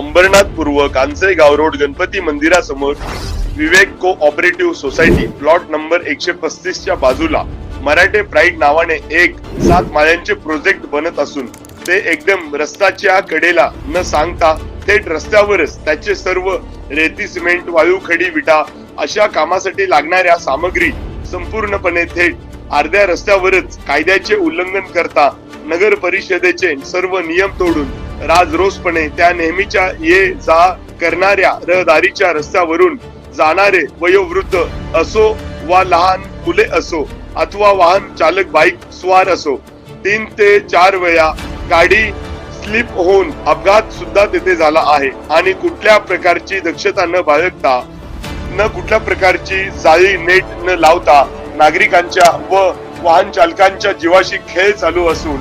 अंबरनाथ पूर्व कांसेगाव रोड गणपती मंदिरासमोर विवेक को ऑपरेटिव्ह सोसायटी प्लॉट नंबर एकशे पस्तीसच्या बाजूला मराठे प्राईड नावाने एक सात माळ्यांचे प्रोजेक्ट बनत असून ते एकदम रस्त्याच्या कडेला न सांगता थेट रस्त्यावरच त्याचे सर्व रेती सिमेंट वायू खडी विटा अशा कामासाठी लागणाऱ्या सामग्री संपूर्णपणे थेट अर्ध्या रस्त्यावरच कायद्याचे उल्लंघन करता नगर परिषदेचे सर्व नियम तोडून राजरोसपणे त्या नेहमीच्या ये जा करणाऱ्या रहदारीच्या रस्त्यावरून जाणारे वयोवृद्ध असो वा लहान मुले असो अथवा वाहन चालक बाईक स्वार असो तीन ते चार वेळा गाडी स्लिप होऊन अपघात सुद्धा तेथे झाला आहे. आणि कुठल्या प्रकारची दक्षता न बाळगता न कुठल्या प्रकारची जाळी नेट न लावता नागरिकांच्या व वाहन चालकांच्या जीवाशी खेळ चालू असून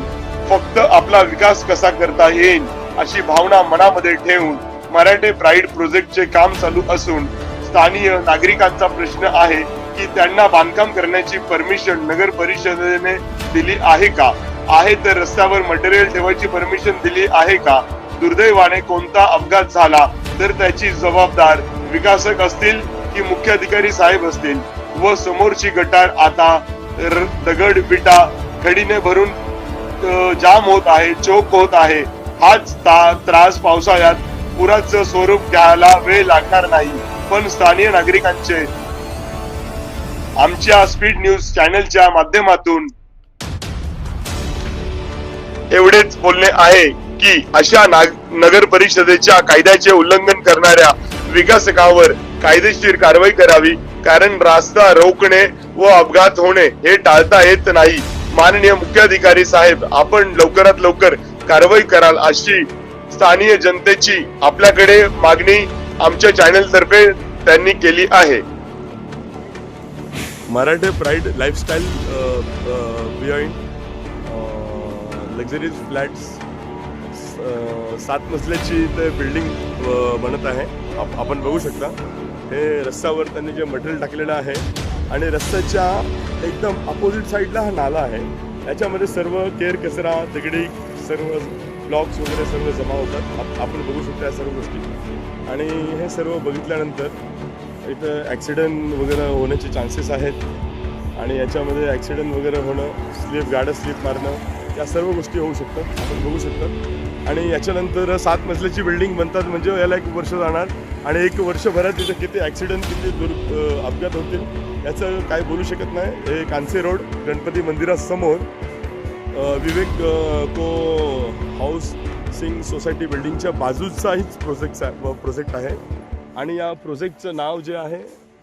फक्त आपला विकास कसा करता येईल अशी भावना मनामध्ये ठेवून मराठे प्राईड प्रोजेक्टचे काम चालू असून स्थानीय नागरिकांचा प्रश्न आहे की त्यांना बांधकाम करण्याची परमिशन नगर परिषदेने दिली आहे का? आहे तर रस्त्यावर मटेरियल ठेवायची परमिशन दिली आहे का? दुर्दैवाने कोणता अपघात झाला तर त्याची जबाबदार विकासक असतील की मुख्याधिकारी साहेब असतील? व समोरची गटार आता र- दगड विटा खडीने भरून जाम होत आहे चोक होत आहे. हाच त्रास पावसाळ्यात पुराचं स्वरूप घ्यायला वेळ लागणार नाही. पण स्थानीय नागरिकांचे आमच्या स्पीड न्यूज चॅनलच्या माध्यमातून एवढेच बोलणे आहे की अशा नाग- नगर परिषदेच्या कायद्याचे उल्लंघन करणाऱ्या विकासकावर कायदेशीर कारवाई करावी कारण रास्ता रोखणे व अपघात होणे हे टाळता येत नाही. माननीय मुख्याधिकारी साहेब आपण लवकरात लवकर कारवाई कराल अशी स्थानीय जनतेची आपल्याकडे मागणी आमच्या चॅनल तर्फे त्यांनी केली आहे. Marathe pride lifestyle behind luxuries flats सात मजल्याची ते बिल्डिंग बनत आहे. आपण बघू शकता. हे रस्त्यावर त्यांनी जे मटेरियल टाकलेलं आहे आणि रस्त्याच्या एकदम अपोजिट साईडला हा नाला आहे. याच्यामध्ये सर्व केर कचरा दगडी सर्व ब्लॉक्स वगैरे सर्व जमा होतात. आपण बघू शकतो या सर्व गोष्टी. आणि हे सर्व बघितल्यानंतर इथं ॲक्सिडेंट वगैरे होण्याचे चान्सेस आहेत. आणि याच्यामध्ये ॲक्सिडेंट वगैरे होणं स्लिप गाड्या स्लिप मारणं या सर्व गोष्टी होऊ शकतात. आपण बघू शकतात आणि याच्यानंतर सात मजल्याची बिल्डिंग बनतात. म्हणजे याला एक वर्ष जाणार. आणि एक वर्षभरात तिथं किती ॲक्सिडेंट किती दुर् अपघात होतील याचं काय बोलू शकत नाही. हे कांसे रोड गणपती मंदिरासमोर विवेक को हाऊस सिंग सोसायटी बिल्डिंगच्या बाजूचाहीच प्रोजेक्ट प्रोजेक्ट आहे. आणि या प्रोजेक्टचं नाव जे आहे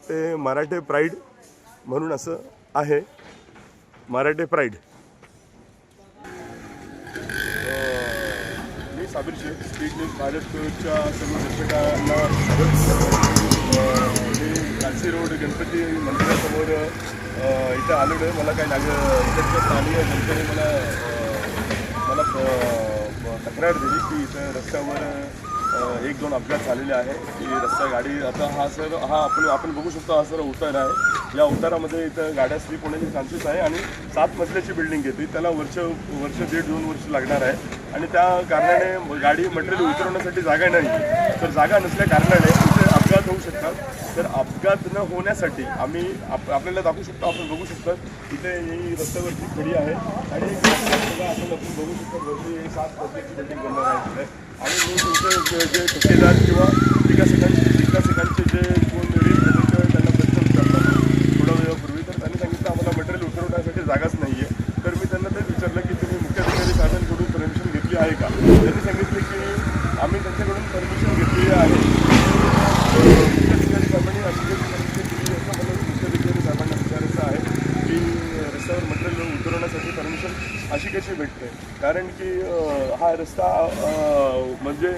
ते मराठे प्राईड म्हणून असं आहे. मराठे प्राईड मी साबिर शेख स्पीड न्यूज महाराष्ट्रच्या सर्व दर्शकांना मी कालसी रोड गणपती मंदिरासमोर इथं आलेलो आहे. मला काही नाग इकडच्या स्थानीय जनतेने मला मला प- तक्रार दिली की इथं रस्त्यावर एक दोन अपघात झालेले आहे. की रस्ता गाडी आता हा सर हा आपण आपण बघू शकतो हा सर उतार आहे. या उतारामध्ये इथं गाड्या स्लिप होण्याचे चान्सेस आहे आणि सात मजल्याची बिल्डिंग येते त्याला वर्ष वर्ष दीड दोन वर्ष लागणार आहे. आणि त्या कारणाने गाडी मटेरियल उतरवण्यासाठी जागा नाही. तर जागा नसल्या कारणाने तिथे अपघात होऊ शकतात. तर अपघात न होण्यासाठी आम्ही आप आपल्याला दाखवू शकतो आपण बघू शकतो. इथे ही रस्त्यावरची खडी आहे. आणि आपण बघू शकतो. वरती सात मजल्याची बिल्डिंग बनणार आहे तिथे आणि मी तुमचे जे जे ठेकेदार किंवा विकासकांचे विकासकांचे जे कोण रिप्रेझेंटेटिव्ह त्यांना प्रश्न विचारला थोड्या वेळापूर्वी तर त्यांनी सांगितलं आम्हाला मटेरियल उतरवण्यासाठी जागाच नाही आहे तर मी त्यांना तेच विचारलं की तुम्ही मुख्याधिकारी साहेबांकडून परमिशन घेतली आहे का त्यांनी सांगितलं की आम्ही त्यांच्याकडून परमिशन घेतलेली आहे मुख्याधिकारी साहेबांनी अशी कशी परमिशन दिली असं मला मुख्याधिकारी साहेबांना विचारायचं आहे की रस्त्यावर मटेरियल उतरवण्यासाठी परमिशन अशी कशी भेटते कारण की अं, हा रस्ता म्हणजे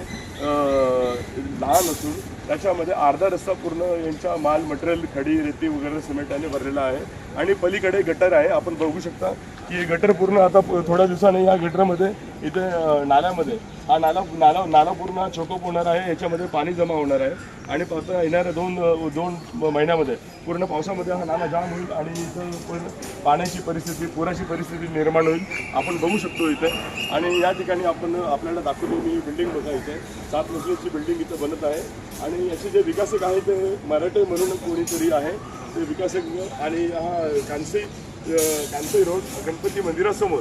लहान असून त्याच्यामध्ये अर्धा रस्ता पूर्ण यांच्या माल मटेरियल खडी रेती वगैरे सिमेंटाने भरलेला आहे. आणि पलीकडे गटर आहे. आपण बघू शकता की गटर पूर्ण आता थोड्या दिवसाने या गटरमध्ये इथे नाल्यामध्ये. हा नाला नाला नाला पूर्ण चोकअप होणार आहे याच्यामध्ये पाणी जमा होणार आहे. आणि आता येणाऱ्या दोन दोन महिन्यामध्ये पूर्ण पावसामध्ये हा नाला जाम होईल आणि इथं पूर्ण पाण्याची परिस्थिती पुराची परिस्थिती निर्माण होईल. आपण बघू शकतो इथे. आणि या ठिकाणी आपण आपल्याला दाखवली मी बिल्डिंग बघा इथे. सात मजलीची बिल्डिंग इथं बनत आहे. आणि याचे जे विकासक आहे ते मराठे म्हणून कोणीतरी आहे. ते विकासक आणि हा कांसे अं, कांसे रोड गणपती मंदिरासमोर.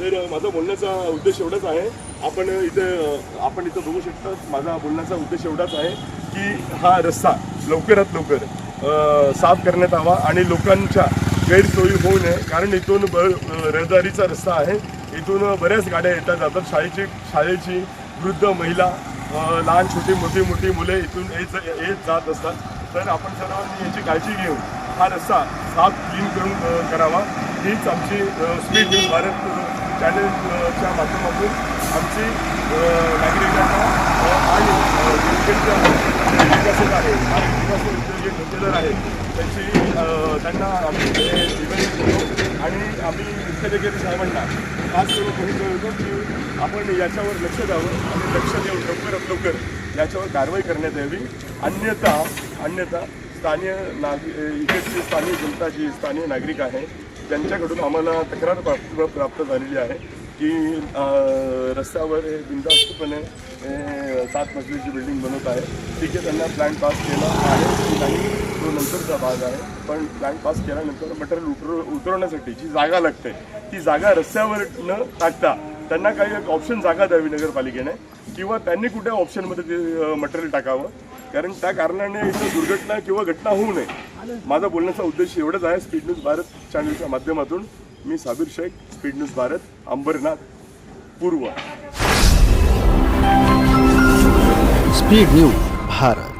तर माझा बोलण्याचा उद्देश एवढाच आहे. आपण इथे आपण इथं बघू शकता माझा बोलण्याचा उद्देश एवढाच आहे की हा रस्ता लवकरात लवकर साफ करण्यात यावा आणि लोकांच्या गैरसोयी होऊ नये. कारण इथून ब रहदारीचा रस्ता आहे. इथून बऱ्याच गाड्या येतात जातात. शाळेची शाळेची वृद्ध महिला लहान छोटी मोठी मोठी मुले इथून येत येत जात असतात. तर आपण सर्वांनी याची काळजी घेऊन हा रस्ता साफ क्लीन करून करावा. हीच आमची स्पीड भारत चॅनलच्या माध्यमातून आमची नागरिकांना आणि अ, जे आहे आणि विकास जे कंटेलर आहेत त्यांची त्यांना आम्ही निवेदन करतो आणि आम्ही मुख्याधिकारी साहेबांना खास करून कोणी कळवतो की आपण याच्यावर लक्ष द्यावं आणि लक्ष देऊन लवकरात लवकर याच्यावर कारवाई करण्यात यावी. अन्यथा अन्यथा स्थानीय नाग इकडची स्थानिक जनता जी स्थानीय नागरिक आहे त्यांच्याकडून आम्हाला तक्रार प्राप्त प्राप्त झालेली आहे की रस्त्यावर हे बिंदास्तपणे हे सात मजलीची बिल्डिंग बनवत आहे. ठीक आहे त्यांना प्लॅन पास केला आहे की नाही तो नंतरचा भाग आहे. पण प्लॅन पास केल्यानंतर मटेरियल उतर उतरवण्यासाठी जी जागा लागते ती जागा रस्त्यावर न टाकता. त्यांना काही एक ऑप्शन जागा द्यावी नगरपालिकेने किंवा त्यांनी कुठे ऑप्शनमध्ये ते मटेरियल टाकावं. कारण त्या कारणाने इथं दुर्घटना किंवा घटना होऊ नये. माझा बोलण्याचा उद्देश एवढाच आहे स्पीड न्यूज भारत चॅनलच्या माध्यमातून मी साबिर शेख स्पीड न्यूज भारत अंबरनाथ पूर्व. Speed news Bharat.